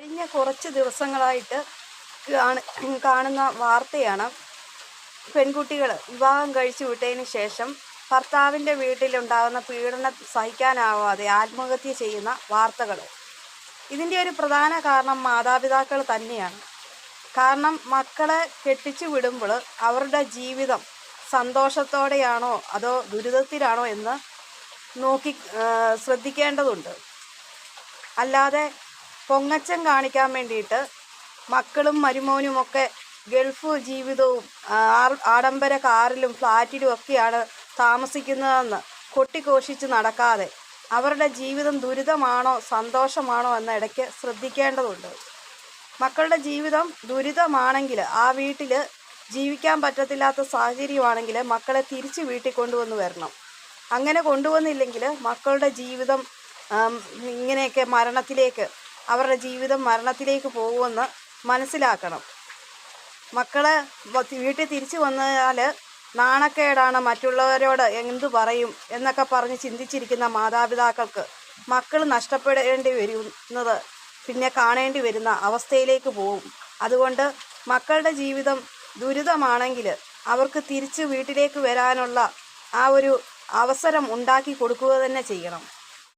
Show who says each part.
Speaker 1: കഴിഞ്ഞ കുറച്ച് ദിവസങ്ങളായിട്ട് കാണുന്ന വാർത്തയാണ്. പെൺകുട്ടികൾ വിവാഹം കഴിച്ചു വിട്ടതിന് ശേഷം ഭർത്താവിന്റെ വീട്ടിലുണ്ടാകുന്ന പീഡനം സഹിക്കാനാവാതെ ആത്മഹത്യ ചെയ്യുന്ന വാർത്തകൾ. ഇതിന്റെ ഒരു പ്രധാന കാരണം മാതാപിതാക്കൾ തന്നെയാണ്. കാരണം മക്കളെ കെട്ടിച്ചു വിടുമ്പോൾ അവരുടെ ജീവിതം സന്തോഷത്തോടെയാണോ അതോ ദുരിതത്തിലാണോ എന്ന് നോക്കി ശ്രദ്ധിക്കേണ്ടതുണ്ട്. അല്ലാതെ പൊങ്ങച്ചം കാണിക്കാൻ വേണ്ടിയിട്ട് മക്കളും മരുമോനും ഒക്കെ ഗൾഫ് ജീവിതവും ആഡംബര കാറിലും ഫ്ലാറ്റിലും ഒക്കെയാണ് താമസിക്കുന്നതെന്ന് കൊട്ടിഘോഷിച്ച് നടക്കാതെ അവരുടെ ജീവിതം ദുരിതമാണോ സന്തോഷമാണോ എന്ന ഇടയ്ക്ക് ശ്രദ്ധിക്കേണ്ടതുണ്ട്. മക്കളുടെ ജീവിതം ദുരിതമാണെങ്കിൽ ആ വീട്ടിൽ ജീവിക്കാൻ പറ്റത്തില്ലാത്ത സാഹചര്യമാണെങ്കിൽ മക്കളെ തിരിച്ച് വീട്ടിൽ കൊണ്ടുവന്ന് വരണം. അങ്ങനെ കൊണ്ടുവന്നില്ലെങ്കിൽ മക്കളുടെ ജീവിതം ഇങ്ങനെയൊക്കെ മരണത്തിലേക്ക് അവരുടെ ജീവിതം മരണത്തിലേക്ക് പോകുമെന്ന് മനസ്സിലാക്കണം. മക്കളെ വ- വീട്ടിൽ തിരിച്ചു വന്നാൽ നാണക്കേടാണ് മറ്റുള്ളവരോട് എന്തു പറയും എന്നൊക്കെ പറഞ്ഞ് ചിന്തിച്ചിരിക്കുന്ന മാതാപിതാക്കൾക്ക് മക്കൾ നഷ്ടപ്പെടേണ്ടി വരുന്നത് പിന്നെ കാണേണ്ടി വരുന്ന അവസ്ഥയിലേക്ക് പോകും. അതുകൊണ്ട് മക്കളുടെ ജീവിതം ദുരിതമാണെങ്കിൽ അവർക്ക് തിരിച്ച് വീട്ടിലേക്ക് വരാനുള്ള ആ ഒരു അവസരം ഉണ്ടാക്കി കൊടുക്കുക തന്നെ ചെയ്യണം.